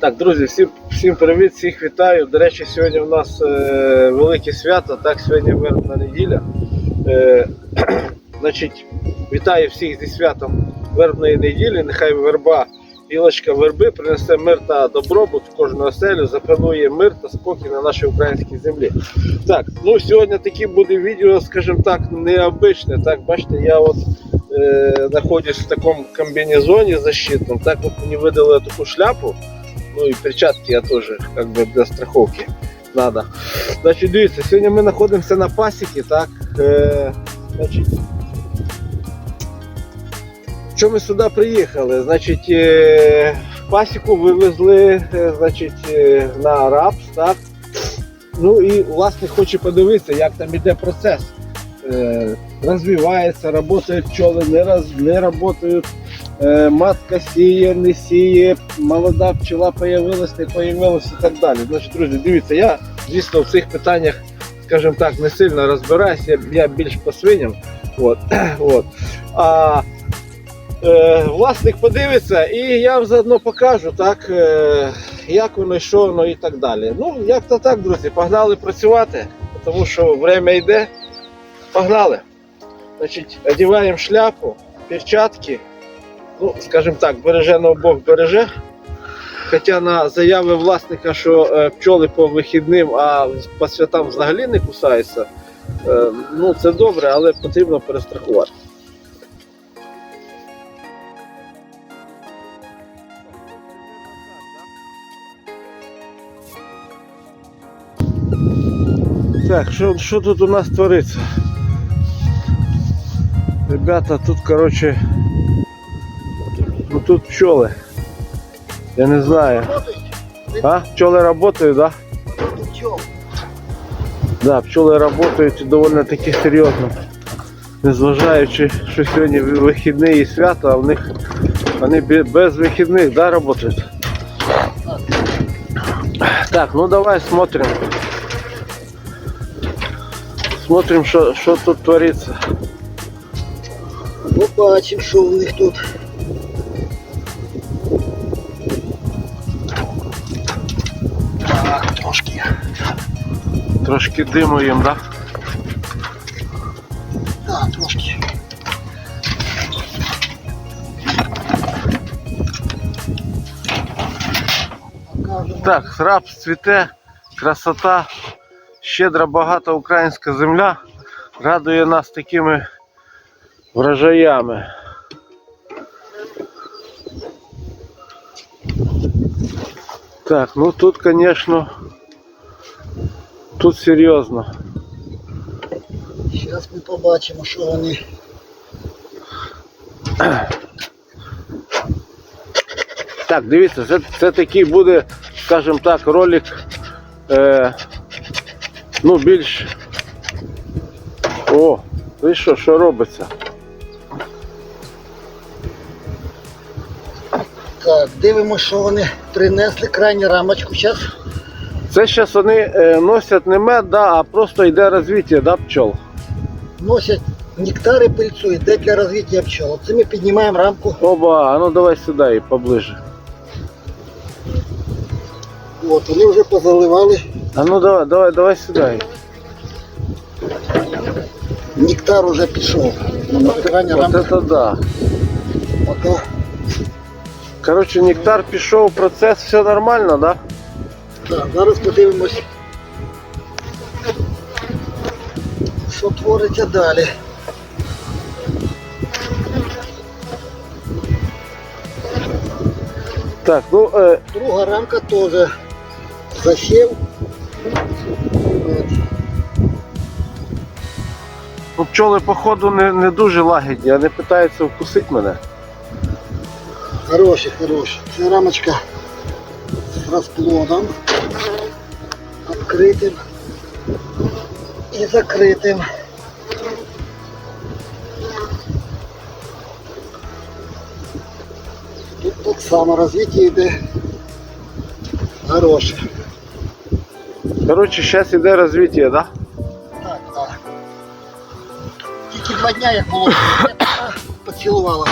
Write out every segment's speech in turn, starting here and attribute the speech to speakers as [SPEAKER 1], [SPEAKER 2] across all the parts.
[SPEAKER 1] Так, друзі, всім, всім привіт, всіх вітаю. До речі, сьогодні у нас е, велике свято, так, сьогодні вербна неділя. Е, значить, вітаю всіх зі святом вербної неділі. Нехай верба, гілочка верби принесе мир та добробут в кожну оселю, запанує мир та спокій на нашій українській землі. Так, ну сьогодні таке буде відео, скажімо так, необичне. Так, бачите, я от е, знаходжусь в такому комбінезоні защитному. Так от мені видали таку шляпу. Ну и перчатки я тоже как бы для страховки надо. Значить, дивіться, сьогодні ми знаходимося на пасіки, так. Е, значить, що ми сюди приїхали? Значить, е, пасіку вивезли е, значить, е, на рапс, так. Ну і власник хоче подивитися, як там іде процес. Е, розвивається, працюють пчоли, не, роз, не працюють. Е, матка сіє, не сіє, молода пчела появилась, не появилась і так далі. Значить, друзі, дивіться, я, звісно, в цих питаннях, скажімо так, не сильно розбираюся, я, більш по свиням. От, от. А е, власник подивиться, і я вам заодно покажу, так, е, як воно, що воно і так далі. Ну, як то так, друзі, погнали працювати, тому що время йде. Погнали. Значить, одягаємо шляпу, перчатки ну, скажімо так, береже на Бог береже. Хоча на заяви власника, що е, пчоли по вихідним, а по святам взагалі не кусаються, е, ну це добре, але потрібно перестрахувати. Так, що, що тут у нас твориться? Ребята, тут, короче, тут пчелы. Я не знаю. А? Пчелы работают, да? Да, пчелы работають і доволі таки серйозно. Незважаючи, що сьогодні вихідний і свято, а в них вони бе- без вихідних, да, работают? Так, ну давай смотрим. Смотрим, що, що тут твориться.
[SPEAKER 2] Побачимо, що у них тут. Трошки
[SPEAKER 1] диму їм, да?
[SPEAKER 2] Так, трошки.
[SPEAKER 1] Так, рапс цвіте, красота, щедра багата українська земля радує нас такими врожаями. Так, ну тут, конечно, тут серйозно.
[SPEAKER 2] Зараз ми побачимо, що вони.
[SPEAKER 1] Так, дивіться, це, це такий буде, скажімо так, ролик е, ну більш. О, ви що, що робиться?
[SPEAKER 2] Так, дивимося, що вони принесли крайню рамочку. Зараз
[SPEAKER 1] Це зараз вони е, носять не мед, да, а просто йде розвиття да, пчол.
[SPEAKER 2] носять нектар і пильцу, йде для розвиття пчел. Це ми піднімаємо рамку.
[SPEAKER 1] Оба, а ну давай сюди і поближе.
[SPEAKER 2] От, вони вже позаливали.
[SPEAKER 1] А ну давай, давай, давай сюди.
[SPEAKER 2] Нектар уже пішов. На набирання
[SPEAKER 1] Вот
[SPEAKER 2] рамки.
[SPEAKER 1] это да.
[SPEAKER 2] Пока.
[SPEAKER 1] Коротше, нектар пішов, процес, все нормально, да?
[SPEAKER 2] Так, зараз подивимось, що твориться далі.
[SPEAKER 1] Так, ну е,
[SPEAKER 2] Друга рамка теж засів.
[SPEAKER 1] Ну, пчоли, походу, не, не дуже лагідні, а не питаються вкусити мене.
[SPEAKER 2] Хороші, хороші. Це рамочка з розплодом. Відкритим і закритим. Тут так само розвиття йде. Хороше.
[SPEAKER 1] Коротше, зараз іде розвиття, да?
[SPEAKER 2] Так, так. Тільки два дня як було, поцілувала.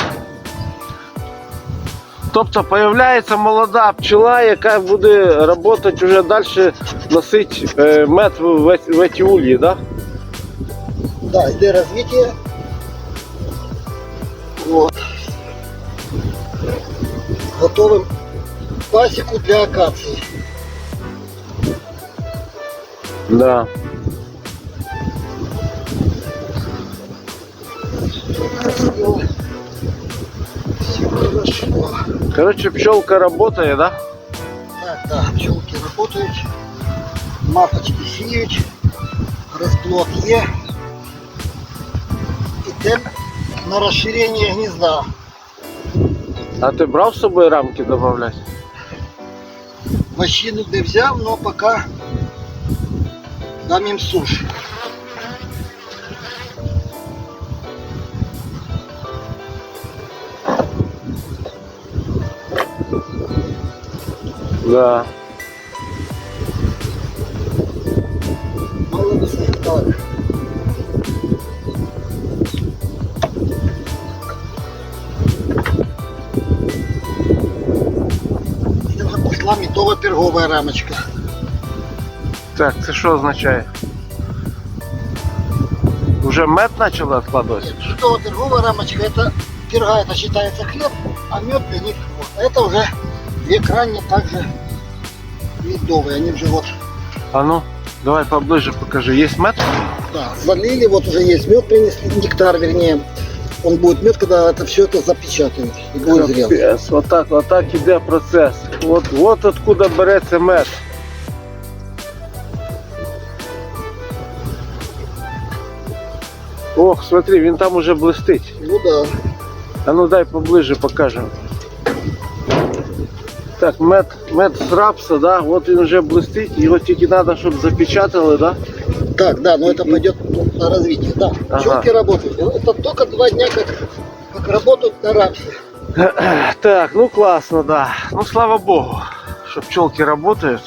[SPEAKER 1] Тобто появляється молода пчела, яка буде працювати вже далі, носить е, мед в, в, в ці ульї, да?
[SPEAKER 2] Да, йде розвиття. Вот. Готовим пасіку для акації.
[SPEAKER 1] Да.
[SPEAKER 2] Красиво. Все хорошо.
[SPEAKER 1] Короче, пчелка работает, да?
[SPEAKER 2] Так, да, пчелки работают, маточки сіють, розплод є. Іде на розширення гнізда.
[SPEAKER 1] А ти брав з собою рамки додавати?
[SPEAKER 2] Мужчину не взяв, но пока дам їм суш.
[SPEAKER 1] Да.
[SPEAKER 2] Молодцы, так. Це вже пішла мітова пергова рамочка.
[SPEAKER 1] Так, це що означає? Уже мед почали відкладати?
[SPEAKER 2] Мітова пергова рамочка, это перга, это считается хлеб, а мед для них вот. Это уже две крайне также медовые, они уже вот,
[SPEAKER 1] А ну, давай поближе покажи. Є мед?
[SPEAKER 2] да, залили, вот уже есть мед принесли, нектар вернее. Он будет мед, когда это все это запечатают и будет зрелый.
[SPEAKER 1] Капець, отак, отак іде процес. От, от откуда береться мед. Ох, смотри, він там уже блистить.
[SPEAKER 2] Ну да.
[SPEAKER 1] А ну дай поближе покажемо. Так, мед, мед з рапса, да, от він вже блистить, його тільки треба, щоб запечатали, да?
[SPEAKER 2] Так, да, но это пойдет на развитие. Да,
[SPEAKER 1] Ага.
[SPEAKER 2] пчелки работают. Это только два дня, как, как работают на рапсе.
[SPEAKER 1] Так, ну классно, да. Ну слава богу, что пчелки работают.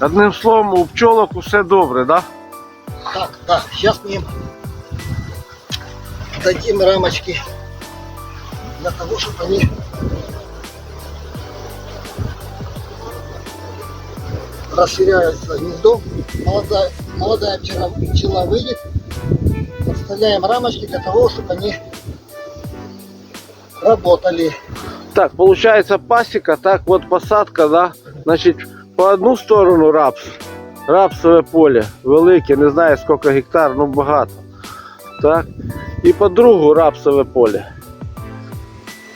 [SPEAKER 1] Одним словом, у пчелок усе добре, да?
[SPEAKER 2] Так, да, сейчас мы им дадим рамочки для того, чтобы они расширяются гнездо. Молодая, молодая пчела, пчела выйдет. Подставляем рамочки для того, чтобы они работали.
[SPEAKER 1] Так, получается пасека, так вот посадка, да? Значить, по одну сторону рапс, рапсове поле, велике, не знаю скільки гектар, ну багато. Так? І по другу рапсове поле.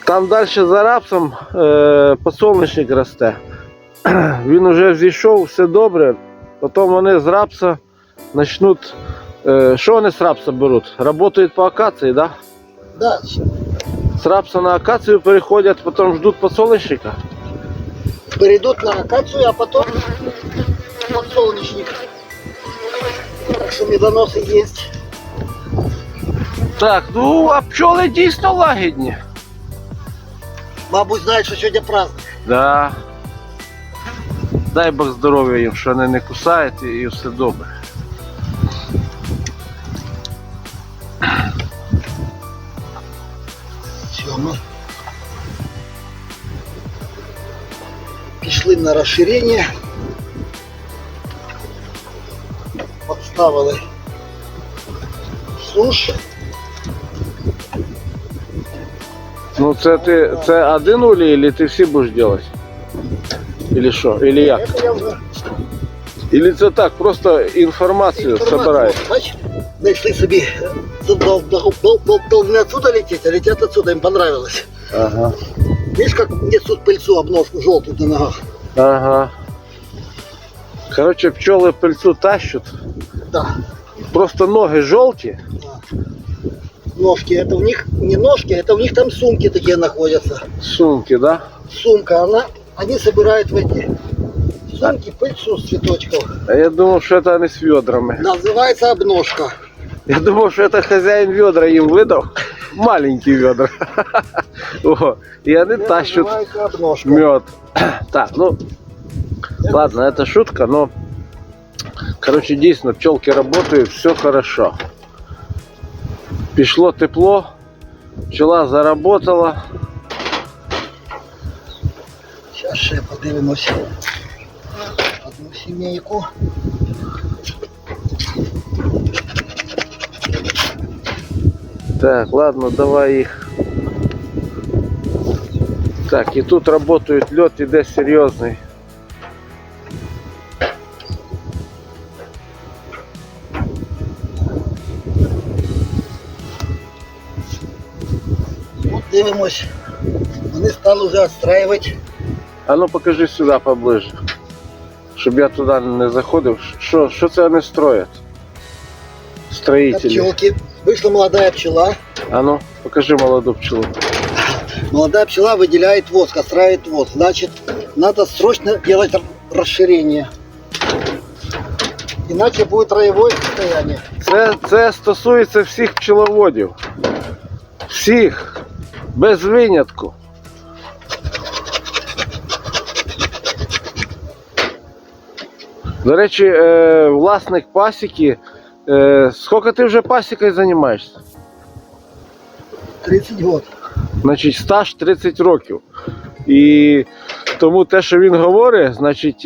[SPEAKER 1] Там далі за рапсом е, подсолнечник росте. Він уже взійшов, все добре. Потім вони з рапса почнуть. Е, що вони з рапса беруть? Работають по акації, да?
[SPEAKER 2] Да,
[SPEAKER 1] З рапса на акацію переходять, потім ждуть подсолнечника.
[SPEAKER 2] перейдут на акацию, а потом подсолнечник. Так что медоносы есть.
[SPEAKER 1] Так, ну а пчоли дійсно лагідні.
[SPEAKER 2] Мабуть, знають, що сьогодні праздник.
[SPEAKER 1] Да. Дай Бог здоров'я їм, що вони не кусають і, все добре.
[SPEAKER 2] Ми пішли на розширення. Подставили суш.
[SPEAKER 1] Ну це ти це один улій, или ти всі будеш робити? Или що? Или як?
[SPEAKER 2] Это я вже
[SPEAKER 1] Или це так, просто інформацію збираєш?
[SPEAKER 2] Бач, знайшли собі, дол- дол- дол- дол- дол- должны отсюда лететь, а летят отсюда, им понравилось.
[SPEAKER 1] Ага.
[SPEAKER 2] Видишь, как несут пыльцу, обножку желтую на ногах?
[SPEAKER 1] Ага. Короче, пчоли пильцу тащуть.
[SPEAKER 2] Да.
[SPEAKER 1] Просто ноги жовті.
[SPEAKER 2] Ножки, это у них не ножки, это у них там сумки такие находятся.
[SPEAKER 1] Сумки, да?
[SPEAKER 2] Сумка, она, они собирают в эти сумки пыльцу с цветочков.
[SPEAKER 1] А я думав, що це не з ведрами.
[SPEAKER 2] Называется обножка.
[SPEAKER 1] Я думав, що це хазяїн ведра їм видав. Маленькі ведра. О, і вони
[SPEAKER 2] Это
[SPEAKER 1] тащать
[SPEAKER 2] называется обножка.
[SPEAKER 1] мед. Так, ну, ладно, это шутка, но, короче, дійсно, пчелки работают, все хорошо. Пішло тепло, пчела заработала,
[SPEAKER 2] ще подивимось одну сімейку.
[SPEAKER 1] Так, ладно, давай их. Так, и тут работает лед, иде серьезный.
[SPEAKER 2] От дивимось. Вони стали вже відстраювати
[SPEAKER 1] А ну покажи сюда поближе. Щоб я туди не заходив. Що, що це вони строять? Строїтелі.
[SPEAKER 2] пчелки. Вышла молодая пчела.
[SPEAKER 1] А ну, покажи молоду пчелу.
[SPEAKER 2] Молодая пчела выделяет воск, отстраивает воск. Значит, надо срочно делать р- расширение. Иначе будет роевое состояние.
[SPEAKER 1] Це, це стосується всіх пчеловодів. Всіх. Без винятку. До речі, е, власник пасіки. Е, скільки ти вже пасікою займаєшся?
[SPEAKER 2] 30 год.
[SPEAKER 1] Значить, стаж 30 років. І тому те, що він говорить, значить,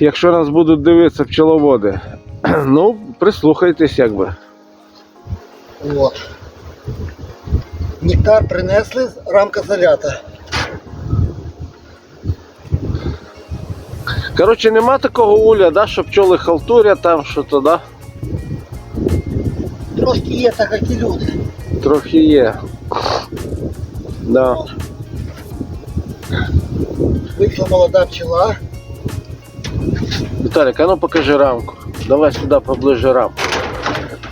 [SPEAKER 1] якщо нас будуть дивитися пчеловоди, ну, прислухайтесь якби.
[SPEAKER 2] Вот. Нектар принесли, рамка залята.
[SPEAKER 1] Коротше, нема такого уля, да, що пчоли халтурять там, що то, да?
[SPEAKER 2] Трошки є так, як і люди.
[SPEAKER 1] Трохи є. Да.
[SPEAKER 2] Вийшла молода пчела.
[SPEAKER 1] Віталік, а ну покажи рамку. Давай сюди поближе рамку.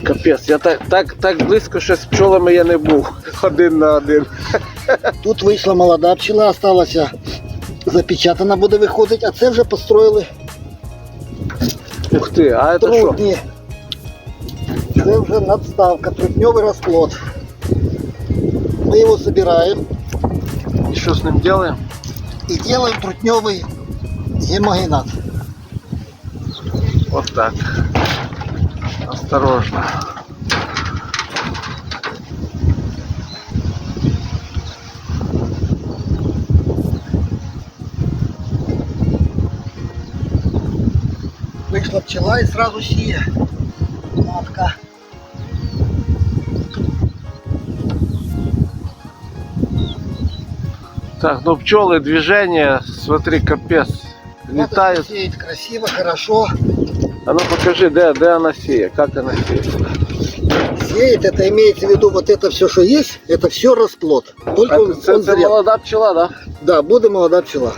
[SPEAKER 1] Капець, я так, так, так близько ще з пчолами я не був. Один на один.
[SPEAKER 2] Тут вийшла молода пчела, осталася запечатана буде виходити, а це вже построїли
[SPEAKER 1] Ух ти, а це що?
[SPEAKER 2] трутні. Це вже надставка, трутньовий розплод. Ми його збираємо
[SPEAKER 1] І що з ним робимо?
[SPEAKER 2] і робимо трутньовий гемогенат.
[SPEAKER 1] Вот так. Осторожно.
[SPEAKER 2] Вийшла пчела і одразу сіє. Матка.
[SPEAKER 1] Так, ну пчелы, движение, смотри, капец.
[SPEAKER 2] Маточка
[SPEAKER 1] Летают.
[SPEAKER 2] сеет красиво, хорошо.
[SPEAKER 1] А ну покажи, где, где она сеет, как она сеет.
[SPEAKER 2] Сеет, это имеется в виду вот это все, что есть, это все расплод. Только
[SPEAKER 1] А
[SPEAKER 2] он,
[SPEAKER 1] це,
[SPEAKER 2] он
[SPEAKER 1] це
[SPEAKER 2] зрел.
[SPEAKER 1] молода пчела, да?
[SPEAKER 2] Да, будет молодая пчела.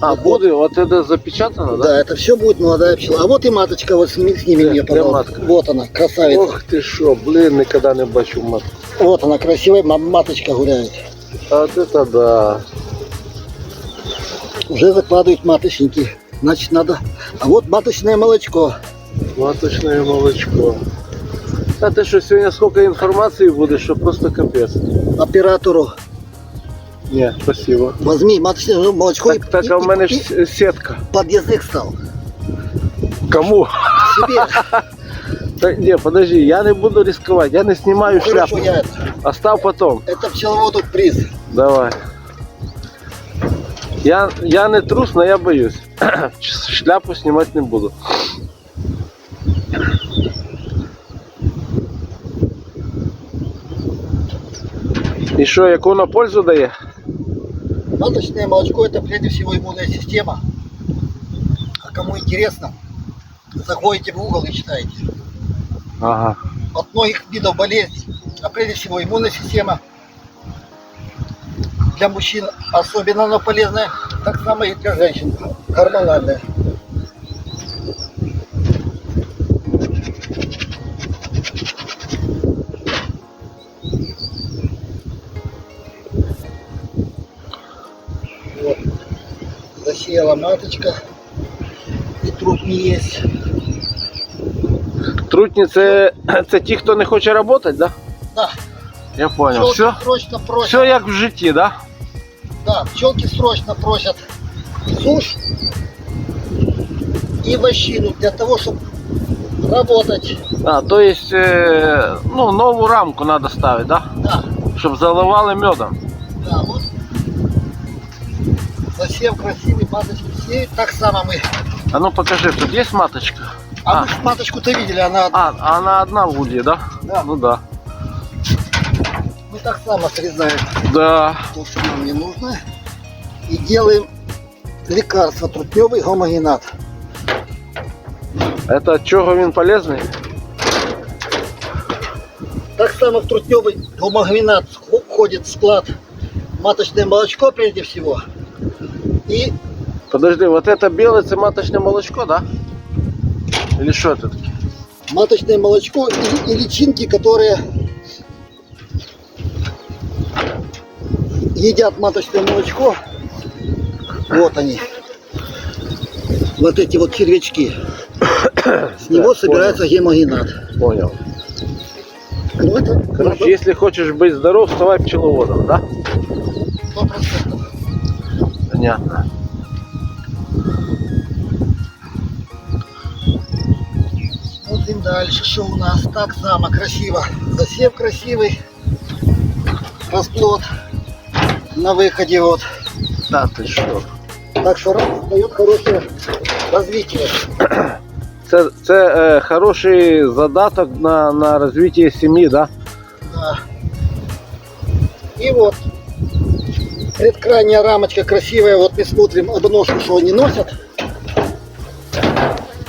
[SPEAKER 1] А, буде, вот это запечатано, да?
[SPEAKER 2] Да, это все будет молодая пчела. А вот и маточка, вот сними, сними
[SPEAKER 1] Где-
[SPEAKER 2] мне,
[SPEAKER 1] где
[SPEAKER 2] пожалуйста.
[SPEAKER 1] матка?
[SPEAKER 2] Вот она, красавица.
[SPEAKER 1] Ох ти що, блин, никогда не бачив матку.
[SPEAKER 2] Вот она, красивая ма- маточка гуляет.
[SPEAKER 1] А от это да.
[SPEAKER 2] Уже закладывают маточники. Значит, надо... А вот маточное молочко.
[SPEAKER 1] Маточне молочко. А ти що, сьогодні скільки інформації буде, що просто капець.
[SPEAKER 2] Оператору
[SPEAKER 1] Ні, спасибо.
[SPEAKER 2] возьми маточное молочко
[SPEAKER 1] Так, так, а в мене ж с- сітка.
[SPEAKER 2] под язык стал.
[SPEAKER 1] Кому?
[SPEAKER 2] Себе.
[SPEAKER 1] Та, ні, подожди, я не буду ризикувати, я не знімаю
[SPEAKER 2] Хорошо,
[SPEAKER 1] шляпу.
[SPEAKER 2] я это.
[SPEAKER 1] Остав потом.
[SPEAKER 2] Это пчеловоду приз.
[SPEAKER 1] Давай. Я, я не трус, но я боюсь. Шляпу знімати не буду. І що, яку на пользу дає?
[SPEAKER 2] Маточное молочко это прежде всего иммунная система. А кому интересно, заходите в угол и читайте.
[SPEAKER 1] Ага.
[SPEAKER 2] От многих видов болезней, а прежде всего иммунная система. Для мужчин особенно она полезная, так само и для женщин. Гормональная. Засеяла маточка. И труд не есть.
[SPEAKER 1] Трутні це, це ті, хто не хоче працювати, да?
[SPEAKER 2] Да,
[SPEAKER 1] Я понял.
[SPEAKER 2] пчелки
[SPEAKER 1] Все,
[SPEAKER 2] срочно просят.
[SPEAKER 1] все як в житті, да?
[SPEAKER 2] Да, пчелки срочно просят сушь и вощину для того, чтобы работать.
[SPEAKER 1] А, то есть, е, ну, нову рамку треба ставити, да?
[SPEAKER 2] Да,
[SPEAKER 1] Щоб заливали медом.
[SPEAKER 2] да, вот. Совсем красивый, маточки все. Так само мы.
[SPEAKER 1] А ну покажи, тут есть маточка?
[SPEAKER 2] А,
[SPEAKER 1] А.
[SPEAKER 2] мы маточку-то видели, она одна.
[SPEAKER 1] А, она одна в улье, да?
[SPEAKER 2] Да.
[SPEAKER 1] Ну да.
[SPEAKER 2] Мы так само срезаем
[SPEAKER 1] Да.
[SPEAKER 2] то, что нам не нужно. И делаем лекарство, трутневый гомогенат.
[SPEAKER 1] Это от чого він полезний?
[SPEAKER 2] Так само в трутневый гомогенат входит в склад маточное молочко прежде всего. И
[SPEAKER 1] Подожди, вот это белое, це маточне молочко, да? Или що це таке?
[SPEAKER 2] маточное молочко и, и личинки, которые едят маточное молочко. Вот они. Вот эти вот червячки. С него
[SPEAKER 1] Так,
[SPEAKER 2] собирается гемогенат.
[SPEAKER 1] Понял.
[SPEAKER 2] Ну, это
[SPEAKER 1] Короче, если хочешь быть здоров, вставай пчеловодом, да?
[SPEAKER 2] сто процентов.
[SPEAKER 1] Понятно.
[SPEAKER 2] Смотрим дальше, что у нас. Так само красиво. Совсем красивый расплод на выходе вот.
[SPEAKER 1] Да ти що?
[SPEAKER 2] Так что дает хорошее развитие.
[SPEAKER 1] Це, це е, хороший задаток на, на розвиття сім'ї, да?
[SPEAKER 2] Да. И вот предкрайняя рамочка красивая. Вот мы смотрим одноножку, что они носят.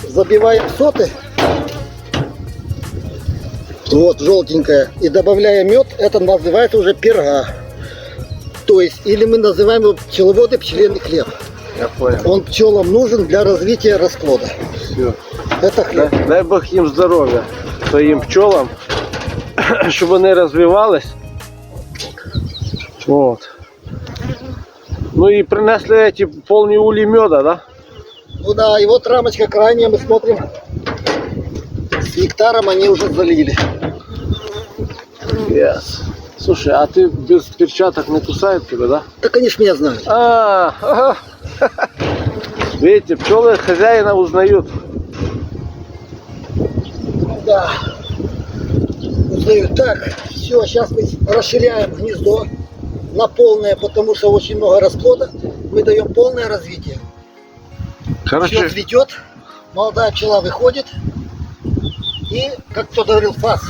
[SPEAKER 2] Забиваем соты. Вот, желтенькая. И добавляем мед. Это называется уже перга. То есть, или мы называем его пчеловоды пчеленый хлеб.
[SPEAKER 1] Я понял.
[SPEAKER 2] Он пчелам нужен для развития расплода.
[SPEAKER 1] Все.
[SPEAKER 2] Это хлеб.
[SPEAKER 1] Дай, дай Бог їм здоров'я, своїм пчолам, щоб вони розвивались. От. Ну і принесли ці повні улі меда, да?
[SPEAKER 2] Ну да, и вот рамочка крайняя, мы смотрим. С нектаром они уже залили.
[SPEAKER 1] Yes. Слушай, а ты без перчаток не кусают тебя, да?
[SPEAKER 2] Так они ж меня знают.
[SPEAKER 1] А, ага. Видите, пчелы хозяина узнают.
[SPEAKER 2] Да. Узнают. Так, все, сейчас мы расширяем гнездо на полное, потому что очень много расплода. Мы даем полное развитие. Все
[SPEAKER 1] Короче,
[SPEAKER 2] цветет, молодая пчела выходит. И, как кто-то говорил, фас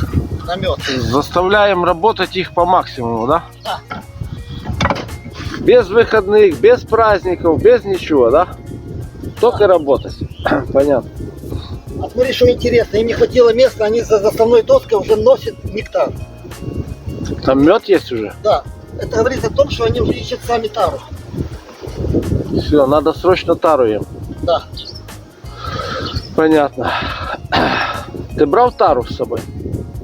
[SPEAKER 2] на мед.
[SPEAKER 1] заставляем работать их по максимуму, да?
[SPEAKER 2] Да.
[SPEAKER 1] Без выходных, без праздников, без ничего, да? Только работать. Понятно.
[SPEAKER 2] А смотри, что интересно, им не хватило места, они за заставной доской уже носят нектар.
[SPEAKER 1] Там мед есть уже.
[SPEAKER 2] Да, это говорит о том, что они уже ищут сами тару.
[SPEAKER 1] Все, надо срочно тару им.
[SPEAKER 2] Да.
[SPEAKER 1] Понятно. Ты брал тару с собой?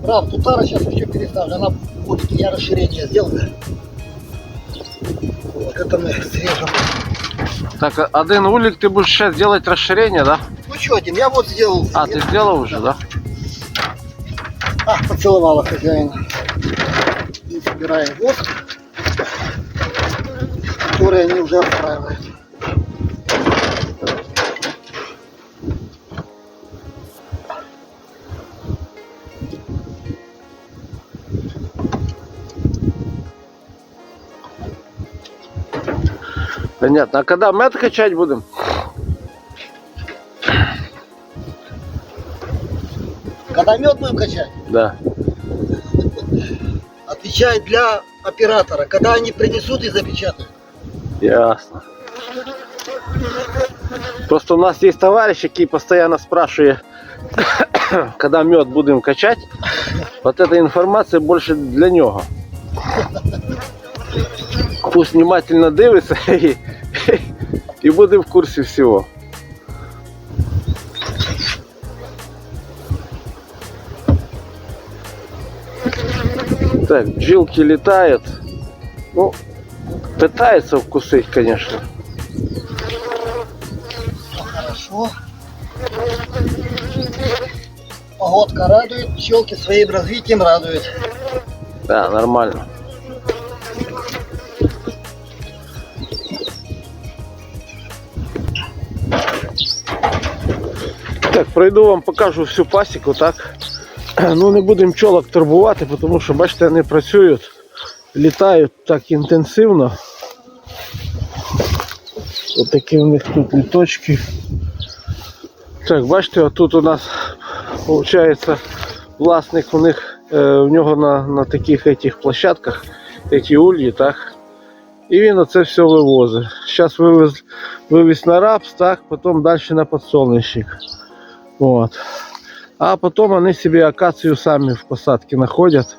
[SPEAKER 2] Правда, тут тара сейчас еще переставлю, она будет, я расширение сделал. Вот это мы срежем.
[SPEAKER 1] Так, один улик ты будешь сейчас делать расширение, да?
[SPEAKER 2] Ну что, Дим, я вот сделал.
[SPEAKER 1] А, ты сделал уже, да?
[SPEAKER 2] А, поцеловала хозяина. И собираем воск, который они уже отправляют.
[SPEAKER 1] Понятно. А когда мед качать будем?
[SPEAKER 2] Когда мед будем качать,
[SPEAKER 1] Да.
[SPEAKER 2] отвечает для оператора. Когда они принесут и запечатают.
[SPEAKER 1] Ясно. Просто у нас есть товарищ, який постоянно спрашивает, когда мед будем качать. Вот эта информация больше для нього. Пусть внимательно дивиться і, і буде в курсі всього. Так, бжилки летают. Ну, пытается вкусить, конечно.
[SPEAKER 2] Хорошо. Погодка радует, пчелки своим развитием радуют.
[SPEAKER 1] Да, нормально. Так, пройду вам покажу всю пасіку, так? Ну не будемо пчолок турбувати, тому що бачите, вони працюють, літають так інтенсивно. Отакі у них тут літочки. Так, бачите, отут у нас виходить власник у них е, в нього на, на таких этих площадках, ці ульї, так. І він оце все вивозить. Зараз вивез, вивіз на рапс, так, потім далі на подсолнечник. Вот. А потім вони собі акацію самі в посадці знаходять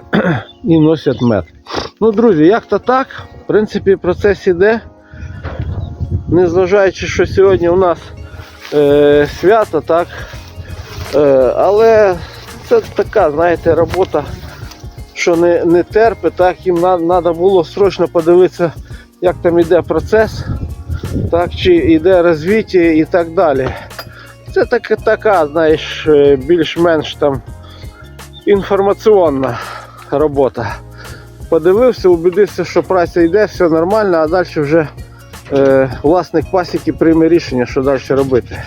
[SPEAKER 1] і носять мед. Ну, друзі, як то так, в принципі, процес іде. Незважаючи, що сьогодні у нас е, свято, так. Е, але це така, знаєте, робота, що не, не терпить, так, їм треба було срочно подивитися, як там іде процес, так, чи йде розвиття і так далі. Це така, така знаєш, е, більш-менш там інформаційна робота. Подивився, убедився, що праця йде, все нормально, а далі вже е, власник пасіки прийме рішення, що далі робити.